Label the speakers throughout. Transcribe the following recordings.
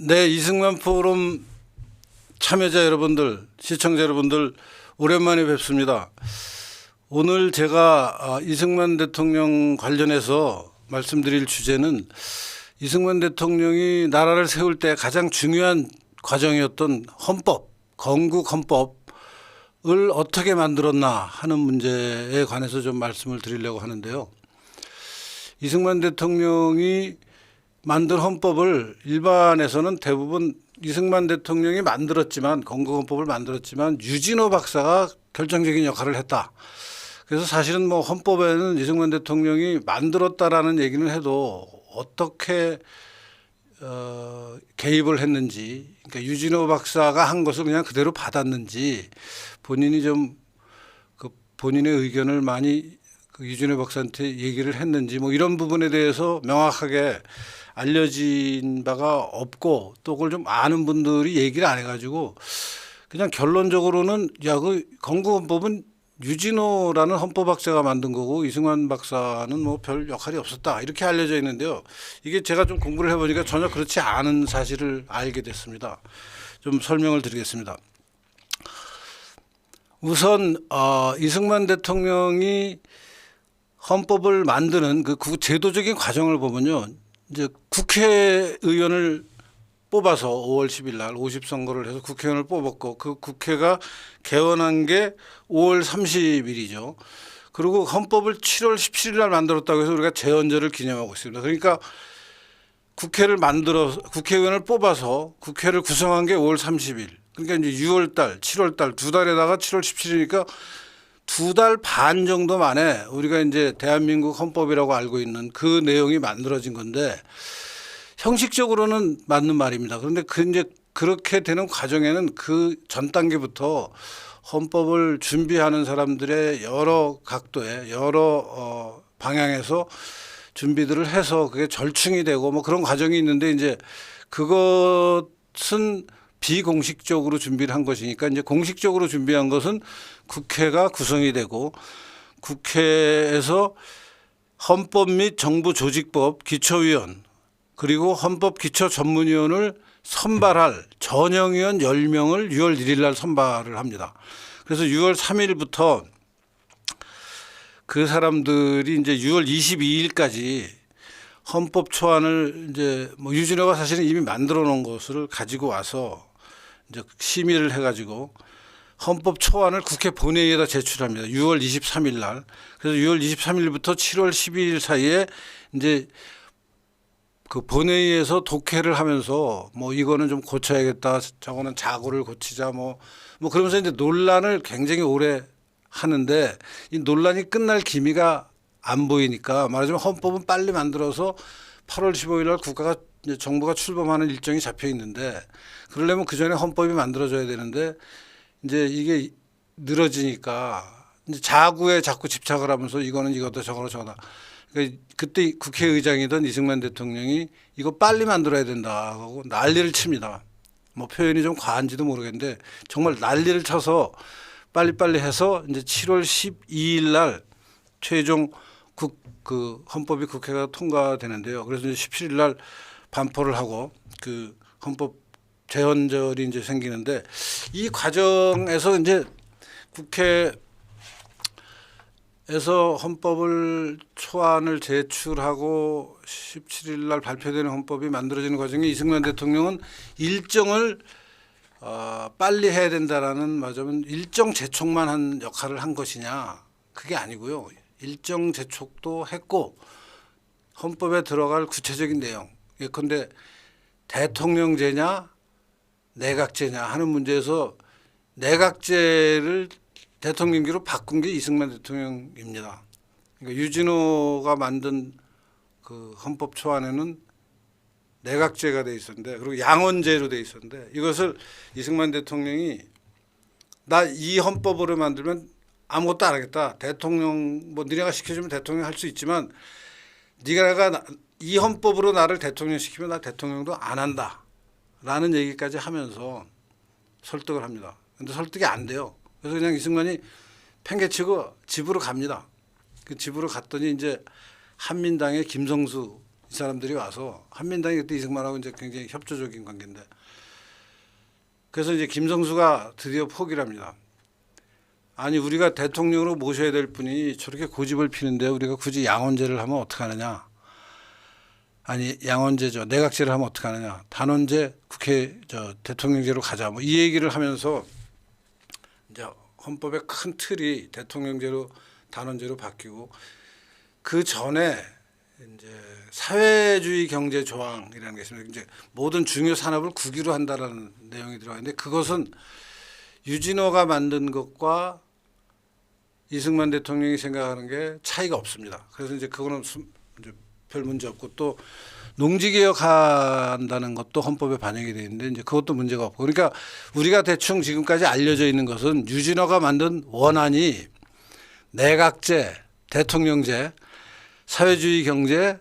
Speaker 1: 네, 이승만 포럼 참여자 여러분들, 시청자 여러분들 오랜만에 뵙습니다. 오늘 제가 아, 이승만 대통령 관련해서 말씀드릴 주제는 이승만 대통령이 나라를 세울 때 가장 중요한 과정이었던 헌법, 건국 헌법을 어떻게 만들었나 하는 문제에 관해서 좀 말씀을 드리려고 하는데요. 이승만 대통령이 만든 헌법을 일반에서는 대부분 이승만 대통령이 만들었지만 건국헌법을 만들었지만 유진호 박사가 결정적인 역할을 했다. 그래서 사실은 뭐 헌법에는 이승만 대통령이 만들었다라는 얘기는 해도 어떻게 어, 개입을 했는지, 그러니까 유진호 박사가 한 것을 그냥 그대로 받았는지 본인이 좀 그 본인의 의견을 많이 그 유진호 박사한테 얘기를 했는지 뭐 이런 부분에 대해서 명확하게 알려진 바가 없고 또 그걸 좀 아는 분들이 얘기를 안 해가지고 그냥 결론적으로는 야 그 건국헌법은 유진호라는 헌법학자가 만든 거고 이승만 박사는 뭐 별 역할이 없었다 이렇게 알려져 있는데요. 이게 제가 좀 공부를 해보니까 전혀 그렇지 않은 사실을 알게 됐습니다. 좀 설명을 드리겠습니다. 우선 어, 이승만 대통령이 헌법을 만드는 그 구- 제도적인 과정을 보면요. 이제 국회의원을 뽑아서 5월 10일 날 50선거를 해서 국회의원을 뽑았고 그 국회가 개원한 게 5월 30일이죠. 그리고 헌법을 7월 17일 날 만들었다고 해서 우리가 재헌절을 기념하고 있습니다. 그러니까 국회를 만들어 국회의원을 뽑아서 국회를 구성한 게 5월 30일. 그러니까 이제 6월 달, 7월 달 두 달에다가 7월 17일이니까 두 달 반 정도 만에 우리가 이제 대한민국 헌법이라고 알고 있는 그 내용이 만들어진 건데 형식적으로는 맞는 말입니다. 그런데 그 이제 그렇게 되는 과정에는 그 전 단계부터 헌법을 준비하는 사람들의 여러 각도에 여러 어 방향에서 준비들을 해서 그게 절충이 되고 뭐 그런 과정이 있는데 이제 그것은 비공식적으로 준비를 한 것이니까 이제 공식적으로 준비한 것은 국회가 구성이 되고 국회에서 헌법 및 정부 조직법 기초위원 그리고 헌법 기초 전문위원을 선발할 전형위원 10명을 6월 1일 날 선발을 합니다. 그래서 6월 3일부터 그 사람들이 이제 6월 22일까지 헌법 초안을 이제 뭐 유진호가 사실은 이미 만들어 놓은 것을 가지고 와서 이제 심의를 해 가지고 헌법 초안을 국회 본회의에다 제출합니다. 6월 23일 날. 그래서 6월 23일부터 7월 12일 사이에 이제 그 본회의에서 독해를 하면서 뭐 이거는 좀 고쳐야겠다. 저거는 자고를 고치자 뭐뭐 그러면서 이제 논란을 굉장히 오래 하는데 이 논란이 끝날 기미가 안 보이니까 말하자면 헌법은 빨리 만들어서 8월 15일 날 국가가 이제 정부가 출범하는 일정이 잡혀 있는데 그러려면 그 전에 헌법이 만들어져야 되는데 이제 이게 늘어지니까 이제 자구에 자꾸 집착을 하면서 이거는 이거다 저거는 저거다. 그러니까 그때 국회의장이던 이승만 대통령이 이거 빨리 만들어야 된다 하고 난리를 칩니다. 뭐 표현이 좀 과한지도 모르겠는데 정말 난리를 쳐서 빨리빨리 해서 이제 7월 12일 날 최종 국 그 헌법이 국회가 통과되는데요. 그래서 이제 17일 날 반포를 하고 그 헌법 재헌절이 이제 생기는데 이 과정에서 이제 국회 에서 헌법을 초안을 제출하고 17일 날 발표되는 헌법이 만들어지는 과정에 이승만 대통령은 일정을 어, 빨리 해야 된다라는 말하자면 일정 재촉만 한 역할을 한 것이냐 그게 아니고요. 일정 재촉도 했고 헌법에 들어갈 구체적인 내용. 예컨대 대통령제냐 내각제냐 하는 문제에서 내각제를 대통령기로 바꾼 게 이승만 대통령입니다. 그러니까 유진호가 만든 그 헌법 초안에는 내각제가 돼 있었는데 그리고 양원제로 돼 있었는데 이것을 이승만 대통령이 나 이 헌법으로 만들면 아무것도 안 하겠다. 대통령 뭐 니네가 시켜주면 대통령 할 수 있지만 나- 이 헌법으로 나를 대통령 시키면 나 대통령도 안 한다. 라는 얘기까지 하면서 설득을 합니다. 근데 설득이 안 돼요. 그래서 그냥 이승만이 팽개치고 집으로 갑니다. 그 집으로 갔더니 이제 한민당의 김성수 이 사람들이 와서 한민당이 그때 이승만하고 이제 굉장히 협조적인 관계인데 그래서 이제 김성수가 드디어 포기를 합니다. 아니 우리가 대통령으로 모셔야 될 분이 저렇게 고집을 피는데 우리가 굳이 양원제를 하면 어떡하느냐. 아니 양원제죠. 내각제를 하면 어떡하느냐. 단원제 국회 저 대통령제로 가자. 뭐 이 얘기를 하면서 이제 헌법의 큰 틀이 대통령제로 단원제로 바뀌고 그 전에 이제 사회주의 경제 조항이라는 게 있습니다. 이제 모든 중요 산업을 국유로 한다라는 내용이 들어가 있는데 그것은 유진호가 만든 것과 이승만 대통령이 생각하는 게 차이가 없습니다. 그래서 이제 그거는 별 문제 없고 또 농지 개혁한다는 것도 헌법에 반영이 되어 있는데 이제 그것도 문제가 없고 그러니까 우리가 대충 지금까지 알려져 있는 것은 유진호가 만든 원안이 내각제, 대통령제, 사회주의 경제,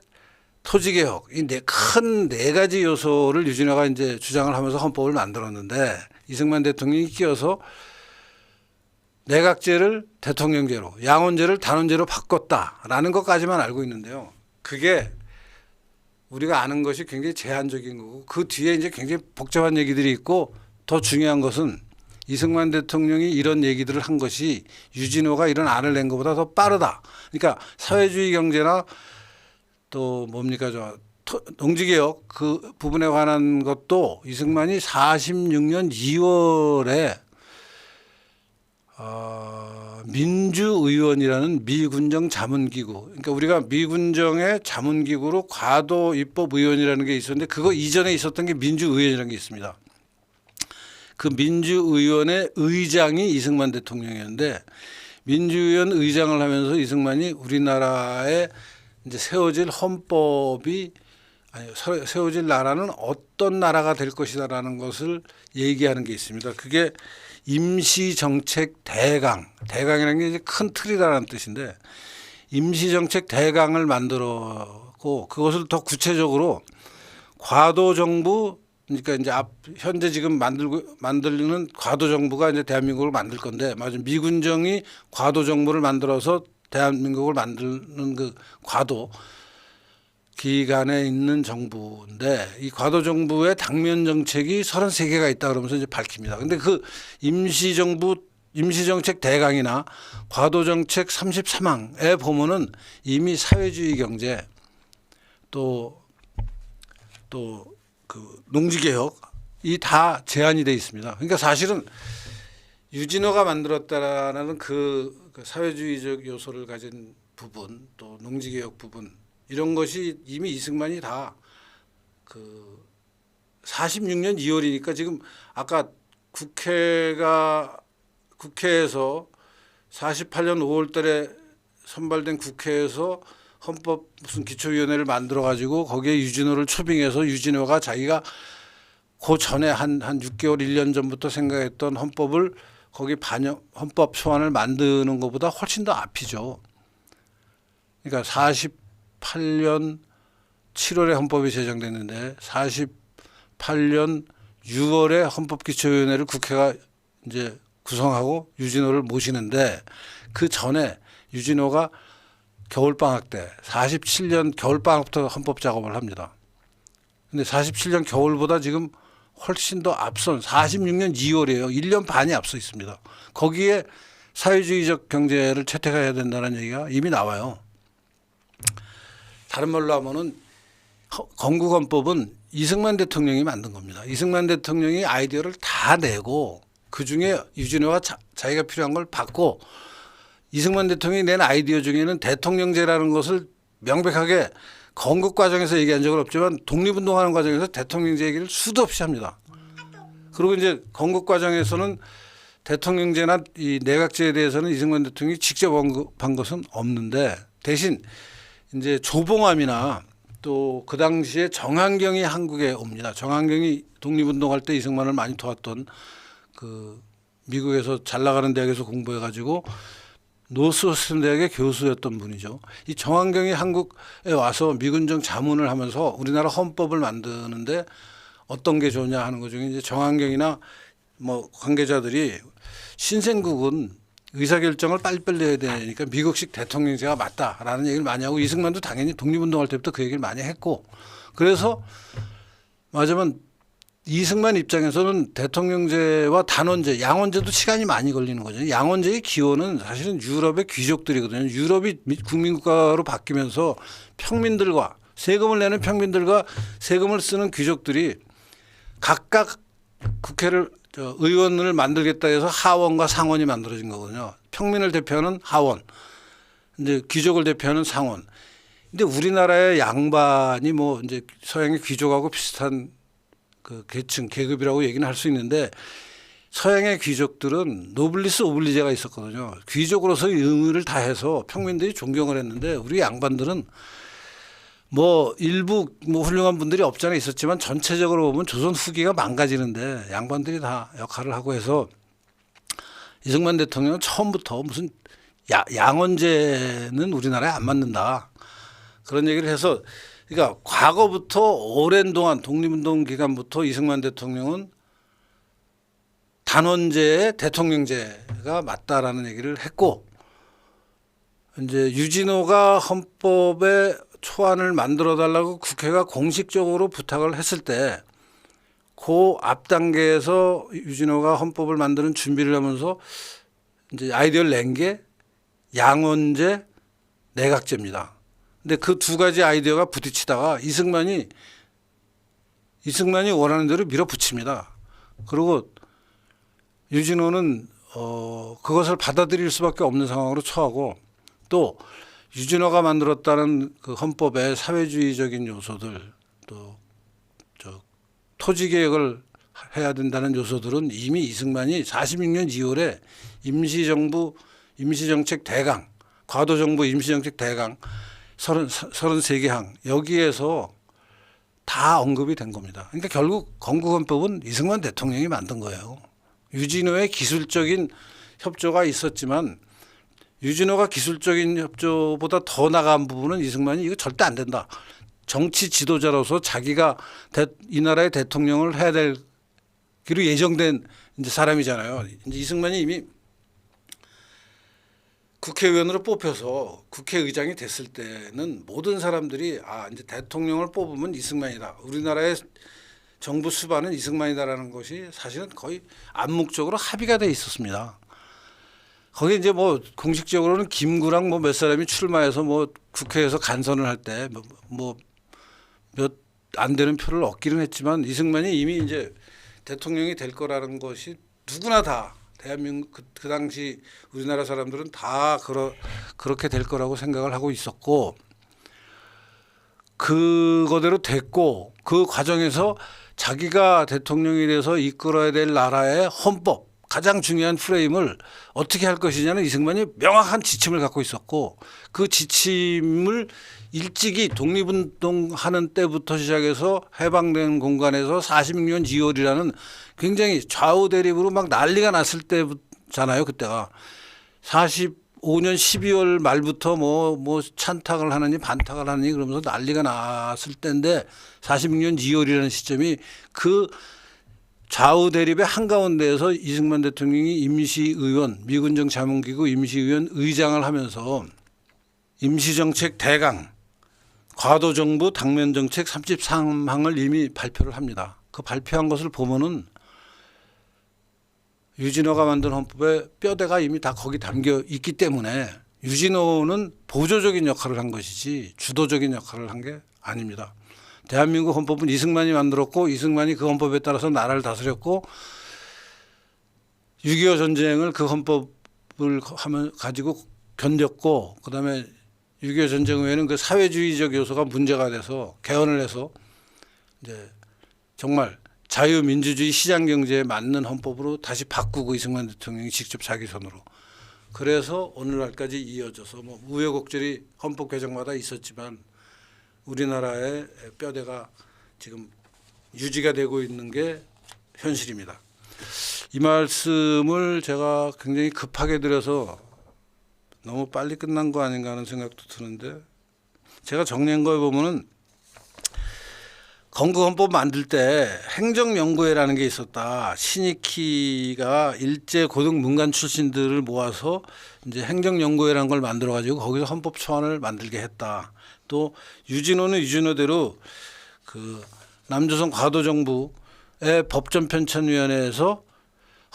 Speaker 1: 토지 개혁 이네큰네 가지 요소를 유진호가 이제 주장을 하면서 헌법을 만들었는데 이승만 대통령이 끼어서 내각제를 대통령제로 양원제를 단원제로 바꿨다라는 것까지만 알고 있는데요. 그게 우리가 아는 것이 굉장히 제한적인 거고 그 뒤에 이제 굉장히 복잡한 얘기들이 있고 더 중요한 것은 이승만 대통령이 이런 얘기들을 한 것이 유진호가 이런 안을 낸 것보다 더 빠르다. 그러니까 사회주의 경제나 또 뭡니까 저 토- 농지개혁 그 부분에 관한 것도 이승만이 46년 2월에 어, 민주의원이라는 미군정 자문기구. 그러니까 우리가 미군정의 자문기구로 과도 입법 의원이라는 게 있었는데 그거 이전에 있었던 게 민주의원이라는 게 있습니다. 그 민주의원의 의장이 이승만 대통령이었는데 민주의원 의장을 하면서 이승만이 우리나라에 이제 세워질 헌법이 아니 서- 세워질 나라는 어떤 나라가 될 것이다라는 것을 얘기하는 게 있습니다. 그게 임시정책 대강, 대강이라는 게 이제 큰 틀이라는 뜻인데 임시정책 대강을 만들었고 그것을 더 구체적으로 과도 정부 그러니까 이제 앞 현재 지금 만들고 만들리는 과도 정부가 이제 대한민국을 만들 건데 맞아 미군정이 과도 정부를 만들어서 대한민국을 만드는 그 과도 기간에 있는 정부인데 이 과도 정부의 당면 정책이 33개가 있다 그러면서 이제 밝힙니다. 근데 그 임시 정부 임시 정책 대강이나 과도 정책 33항에 보면은 이미 사회주의 경제 또 또 그 농지 개혁 이 다 제한이 돼 있습니다. 그러니까 사실은 유진호가 만들었다라는 그, 그 사회주의적 요소를 가진 부분 또 농지 개혁 부분 이런 것이 이미 이승만이 다 그 46년 2월이니까 지금 아까 국회가 국회에서 48년 5월 달에 선발된 국회에서 헌법 무슨 기초위원회를 만들어 가지고 거기에 유진호를 초빙해서 유진호가 자기가 그 전에 한 한 6개월 1년 전부터 생각했던 헌법을 거기 반영 헌법 소안을 만드는 것보다 훨씬 더 앞이죠. 그러니까 48년 7월에 헌법이 제정됐는데 48년 6월에 헌법기초위원회를 국회가 이제 구성하고 유진호를 모시는데 그 전에 유진호가 겨울방학 때 47년 겨울방학부터 헌법 작업을 합니다. 근데 47년 겨울보다 지금 훨씬 더 앞선 46년 2월이에요. 1년 반이 앞서 있습니다. 거기에 사회주의적 경제를 채택해야 된다는 얘기가 이미 나와요. 다른 말로 하면은 허- 건국헌법은 이승만 대통령이 만든 겁니다. 이승만 대통령이 아이디어를 다 내고 그 중에 유진호가 자, 자기가 필요한 걸 받고 이승만 대통령이 낸 아이디어 중에는 대통령제라는 것을 명백하게 건국 과정에서 얘기한 적은 없지만 독립운동하는 과정에서 대통령제 얘기를 수도 없이 합니다. 그리고 이제 건국 과정에서는 대통령제나 이 내각제에 대해서는 이승만 대통령이 직접 언급한 것은 없는데 대신 이제 조봉암이나 또 그 당시에 정한경이 한국에 옵니다. 정한경이 독립운동할 때 이승만을 많이 도왔던 그 미국에서 잘 나가는 대학에서 공부해 가지고 노스웨스턴 대학의 교수였던 분이죠. 이 정한경이 한국에 와서 미군정 자문을 하면서 우리나라 헌법을 만드는데 어떤 게 좋냐 하는 것 중에 이제 정한경이나 뭐 관계자들이 신생국은 의사 결정을 빨리빨리 해야 되니까 미국식 대통령제가 맞다라는 얘기를 많이 하고 이승만도 당연히 독립운동할 때부터 그 얘기를 많이 했고 그래서 맞으면 이승만 입장에서는 대통령제와 단원제, 양원제도 시간이 많이 걸리는 거죠. 양원제의 기원은 사실은 유럽의 귀족들이거든요. 유럽이 미- 국민국가로 바뀌면서 평민들과 세금을 내는 평민들과 세금을 쓰는 귀족들이 각각 국회를 저 의원을 만들겠다 해서 하원과 상원이 만들어진 거거든요. 평민을 대표하는 하원, 이제 귀족을 대표하는 상원. 근데 우리나라의 양반이 뭐 이제 서양의 귀족하고 비슷한 그 계층 계급이라고 얘기는 할 수 있는데 서양의 귀족들은 노블리스 오블리제가 있었거든요. 귀족으로서의 의무를 다해서 평민들이 존경을 했는데 우리 양반들은 뭐 일부 뭐 훌륭한 분들이 없잖아 있었지만 전체적으로 보면 조선 후기가 망가지는데 양반들이 다 역할을 하고 해서 이승만 대통령은 처음부터 무슨 야, 양원제는 우리나라에 안 맞는다. 그런 얘기를 해서 그러니까 과거부터 오랜 동안 독립운동 기간부터 이승만 대통령은 단원제의 대통령제가 맞다라는 얘기를 했고 이제 유진호가 헌법에 초안을 만들어 달라고 국회가 공식적으로 부탁을 했을 때 그 앞 단계에서 유진호가 헌법을 만드는 준비를 하면서 이제 아이디어를 낸 게 양원제 내각제입니다. 근데 그 두 가지 아이디어가 부딪히다가 이승만이 이승만이 원하는 대로 밀어붙입니다. 그리고 유진호는 어 그것을 받아들일 수밖에 없는 상황으로 처하고 또 유진호가 만들었다는 그 헌법의 사회주의적인 요소들 또 저 토지 개혁을 해야 된다는 요소들은 이미 이승만이 46년 2월에 임시정부 임시정책 대강 과도정부 임시정책 대강 30, 33개 항 여기에서 다 언급이 된 겁니다. 그러니까 결국 건국헌법은 이승만 대통령이 만든 거예요. 유진호의 기술적인 협조가 있었지만 유진호가 기술적인 협조보다 더 나간 부분은 이승만이 이거 절대 안 된다. 정치 지도자로서 자기가 대- 이 나라의 대통령을 해야 될 기로 예정된 이제 사람이잖아요. 이제 이승만이 이미 국회의원으로 뽑혀서 국회의장이 됐을 때는 모든 사람들이 아 이제 대통령을 뽑으면 이승만이다. 우리나라의 정부 수반은 이승만이다라는 것이 사실은 거의 암묵적으로 합의가 돼 있었습니다. 거기 이제 뭐 공식적으로는 김구랑 뭐 몇 사람이 출마해서 뭐 국회에서 간선을 할 때 뭐 몇 안 되는 표를 얻기는 했지만 이승만이 이미 이제 대통령이 될 거라는 것이 누구나 다 대한민국 그, 그 당시 우리나라 사람들은 다 그러, 그렇게 될 거라고 생각을 하고 있었고 그거대로 됐고 그 과정에서 자기가 대통령이 돼서 이끌어야 될 나라의 헌법 가장 중요한 프레임을 어떻게 할 것이냐는 이승만이 명확한 지침을 갖고 있었고 그 지침을 일찍이 독립운동 하는 때부터 시작해서 해방된 공간에서 46년 2월이라는 굉장히 좌우 대립으로 막 난리가 났을 때잖아요 그때가. 45년 12월 말부터 뭐, 뭐 찬탁을 하느니 반탁을 하느니 그러면서 난리가 났을 때인데 46년 2월이라는 시점이 그 좌우 대립의 한가운데에서 이승만 대통령이 임시의원, 미군정 자문기구 임시의원 의장을 하면서 임시정책 대강, 과도정부 당면정책 33항을 이미 발표를 합니다. 그 발표한 것을 보면은 유진호가 만든 헌법에 뼈대가 이미 다 거기 담겨 있기 때문에 유진호는 보조적인 역할을 한 것이지 주도적인 역할을 한 게 아닙니다. 대한민국 헌법은 이승만이 만들었고 이승만이 그 헌법에 따라서 나라를 다스렸고 6.25 전쟁을 그 헌법을 하면 가지고 견뎠고 그다음에 6.25 전쟁 후에는 그 사회주의적 요소가 문제가 돼서 개헌을 해서 이제 정말 자유민주주의 시장 경제에 맞는 헌법으로 다시 바꾸고 이승만 대통령이 직접 자기 손으로. 그래서 오늘날까지 이어져서 뭐 우여곡절이 헌법 개정마다 있었지만 우리나라의 뼈대가 지금 유지가 되고 있는 게 현실입니다. 이 말씀을 제가 굉장히 급하게 드려서 너무 빨리 끝난 거 아닌가 하는 생각도 드는데 제가 정리한 거에 보면은 건국헌법 만들 때 행정연구회라는 게 있었다. 신익희가 일제 고등 문관 출신들을 모아서 이제 행정연구회라는 걸 만들어 가지고 거기서 헌법 초안을 만들게 했다. 또 유진호는 유진호대로 그 남조선 과도 정부의 법전 편찬위원회에서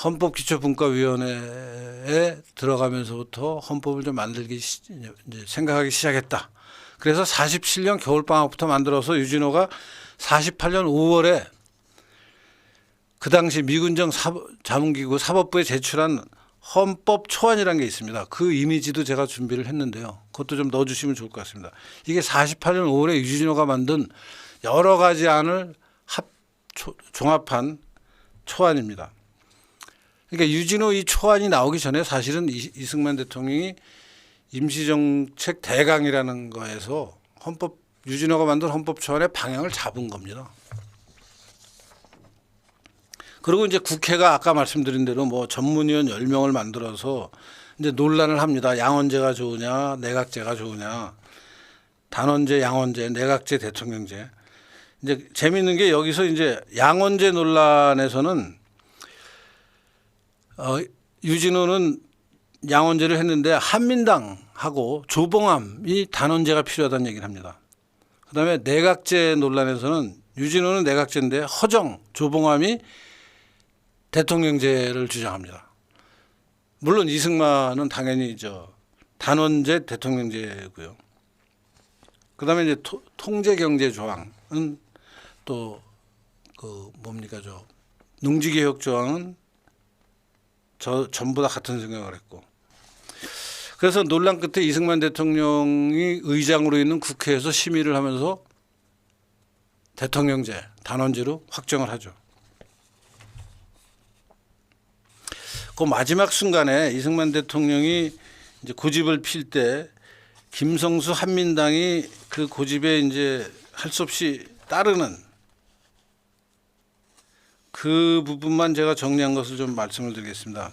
Speaker 1: 헌법 기초분과위원회에 들어가면서부터 헌법을 좀 만들기 시, 이제 생각하기 시작했다. 그래서 47년 겨울방학부터 만들어서 유진호가 48년 5월에 그 당시 미군정 사법- 자문기구 사법부에 제출한 헌법 초안이라는 게 있습니다. 그 이미지도 제가 준비를 했는데요. 그것도 좀 넣어주시면 좋을 것 같습니다. 이게 48년 5월에 유진호가 만든 여러 가지 안을 합 초- 종합한 초안입니다. 그러니까 유진호 이 초안이 나오기 전에 사실은 이- 이승만 대통령이 임시정책 대강이라는 거에서 헌법 유진호가 만든 헌법 초안의 방향을 잡은 겁니다. 그리고 이제 국회가 아까 말씀드린 대로 뭐 전문위원 10명을 만들어서 이제 논란을 합니다. 양원제가 좋으냐, 내각제가 좋으냐, 단원제, 양원제, 내각제, 대통령제. 이제 재미있는 게 여기서 이제 양원제 논란에서는 어, 유진호는 양원제를 했는데 한민당하고 조봉암이 단원제가 필요하다는 얘기를 합니다. 그다음에 내각제 논란에서는 유진호는 내각제인데 허정, 조봉암이 대통령제를 주장합니다. 물론 이승만은 당연히 저 단원제 대통령제고요. 그다음에 이제 토- 통제 경제 조항은 또 그 뭡니까 저 농지 개혁 조항은 저 전부 다 같은 생각을 했고 그래서 논란 끝에 이승만 대통령이 의장으로 있는 국회에서 심의를 하면서 대통령제 단원제로 확정을 하죠. 그 마지막 순간에 이승만 대통령이 이제 고집을 필 때 김성수 한민당이 그 고집에 이제 할 수 없이 따르는 그 부분만 제가 정리한 것을 좀 말씀을 드리겠습니다.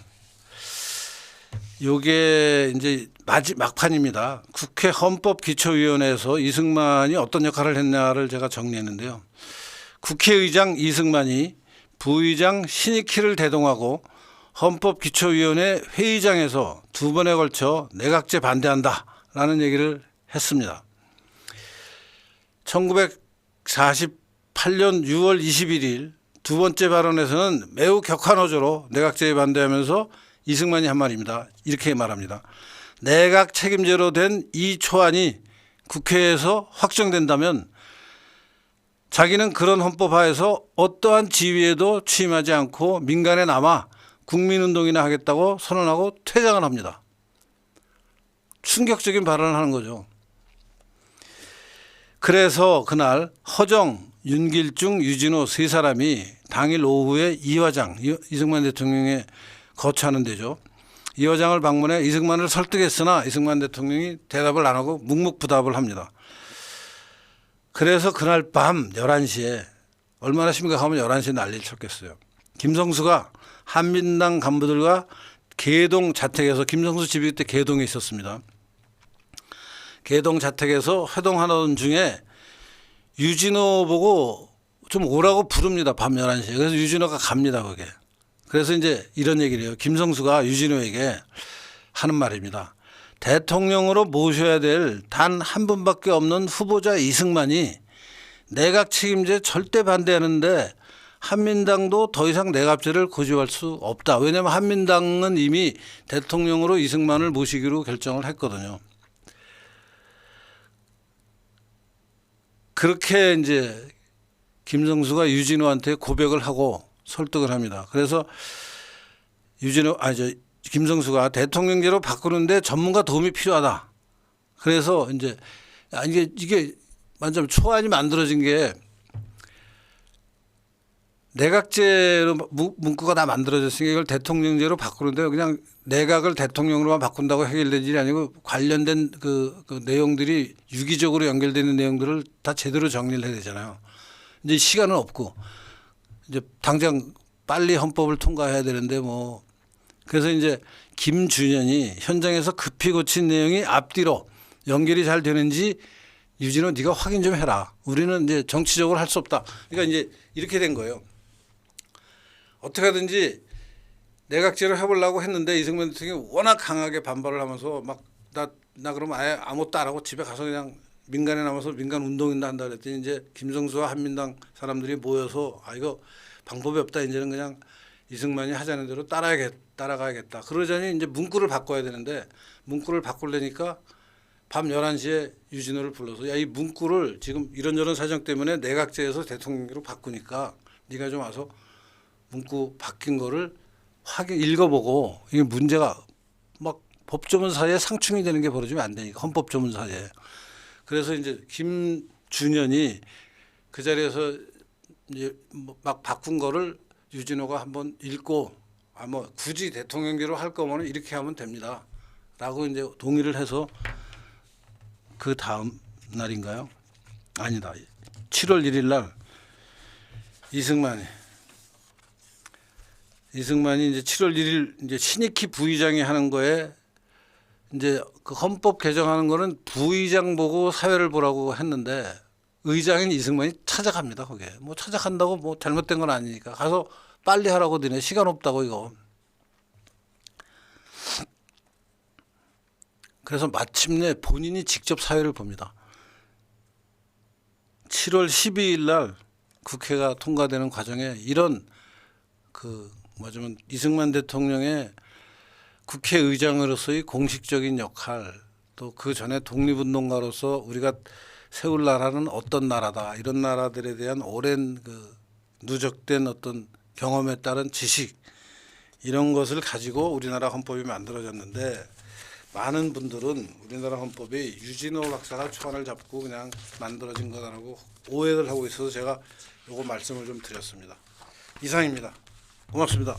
Speaker 1: 요게 이제 마지 막판입니다. 국회 헌법기초위원회에서 이승만이 어떤 역할을 했냐를 제가 정리했는데요. 국회의장 이승만이 부의장 신익희를 대동하고 헌법기초위원회 회의장에서 두 번에 걸쳐 내각제 반대한다 라는 얘기를 했습니다. 1948년 6월 21일 두 번째 발언에서는 매우 격한 어조로 내각제에 반대하면서 이승만이 한 말입니다. 이렇게 말합니다. 내각 책임제로 된 이 초안이 국회에서 확정된다면 자기는 그런 헌법 하에서 어떠한 지위에도 취임하지 않고 민간에 남아 국민운동이나 하겠다고 선언하고 퇴장을 합니다. 충격적인 발언을 하는 거죠. 그래서 그날 허정, 윤길중, 유진호 세 사람이 당일 오후에 이 화장 이- 이승만 대통령의 거처하는 데죠. 이 화장을 방문해 이승만을 설득했으나 이승만 대통령이 대답을 안 하고 묵묵부답을 합니다. 그래서 그날 밤 11시에 얼마나 심각하면 11시에 난리를 쳤겠어요. 김성수가 한민당 간부들과 개동 자택에서 김성수 집이 그때 개동에 있었습니다. 개동 자택에서 회동하던 중에 유진호 보고 좀 오라고 부릅니다. 밤 11시에. 그래서 유진호가 갑니다. 거기에. 그래서 이제 이런 얘기를 해요. 김성수가 유진호에게 하는 말입니다. 대통령으로 모셔야 될 단 한 분밖에 없는 후보자 이승만이 내각 책임제 절대 반대하는데 한민당도 더 이상 내각제를 고집할 수 없다. 왜냐하면 한민당은 이미 대통령으로 이승만을 모시기로 결정을 했거든요. 그렇게 이제 김성수가 유진호한테 고백을 하고 설득을 합니다. 그래서 유진호 아저 김성수가 대통령제로 바꾸는데 전문가 도움이 필요하다. 그래서 이제 아 이게 이게 완전 초안이 만들어진 게 내각제로 문- 문구가 다 만들어졌으니까 이걸 대통령제로 바꾸는데 그냥 내각을 대통령으로만 바꾼다고 해결된 일이 아니고 관련된 그, 그 내용들이 유기적으로 연결되는 내용들을 다 제대로 정리를 해야 되잖아요. 이제 시간은 없고 이제 당장 빨리 헌법을 통과해야 되는데 뭐 그래서 이제 김준현이 현장에서 급히 고친 내용이 앞뒤로 연결이 잘 되는지 유진호 네가 확인 좀 해라. 우리는 이제 정치적으로 할 수 없다. 그러니까 이제 이렇게 된 거예요. 어떻게 하든지 내각제를 해보려고 했는데 이승만 대통령이 워낙 강하게 반발을 하면서 막 나나 그러면 아예 아무것도 안 하고 집에 가서 그냥 민간에 남아서 민간 운동이나 한다 그랬더니 이제 김성수와 한민당 사람들이 모여서 아 이거 방법이 없다 이제는 그냥 이승만이 하자는 대로 따라야겠 따라가야겠다. 그러자니 이제 문구를 바꿔야 되는데 문구를 바꾸려니까 밤 11시에 유진호를 불러서 야 이 문구를 지금 이런저런 사정 때문에 내각제에서 대통령으로 바꾸니까 네가 좀 와서 문구 바뀐 거를 확인 읽어보고 이게 문제가 막 법조문 사이에 상충이 되는 게 벌어지면 안 되니까 헌법조문 사이에 그래서 이제 김준현이 그 자리에서 이제 뭐막 바꾼 거를 유진호가 한번 읽고 아뭐 굳이 대통령제로 할 거면 이렇게 하면 됩니다라고 이제 동의를 해서 그 다음 날인가요? 아니다. 7월 1일 날 이승만이 이승만이 이제 7월 1일 이제 신익희 부의장이 하는 거에 이제 그 헌법 개정하는 거는 부의장 보고 사회를 보라고 했는데 의장인 이승만이 찾아갑니다 거기에. 뭐 찾아간다고 뭐 잘못된 건 아니니까. 가서 빨리 하라고 드네 시간 없다고 이거. 그래서 마침내 본인이 직접 사회를 봅니다. 7월 12일 날 국회가 통과되는 과정에 이런 그 뭐냐면 이승만 대통령의 국회의장으로서의 공식적인 역할 또 그 전에 독립운동가로서 우리가 세울 나라는 어떤 나라다 이런 나라들에 대한 오랜 그 누적된 어떤 경험에 따른 지식 이런 것을 가지고 우리나라 헌법이 만들어졌는데 많은 분들은 우리나라 헌법이 유진호 박사가 초안을 잡고 그냥 만들어진 거다라고 오해를 하고 있어서 제가 요거 말씀을 좀 드렸습니다. 이상입니다. 고맙습니다.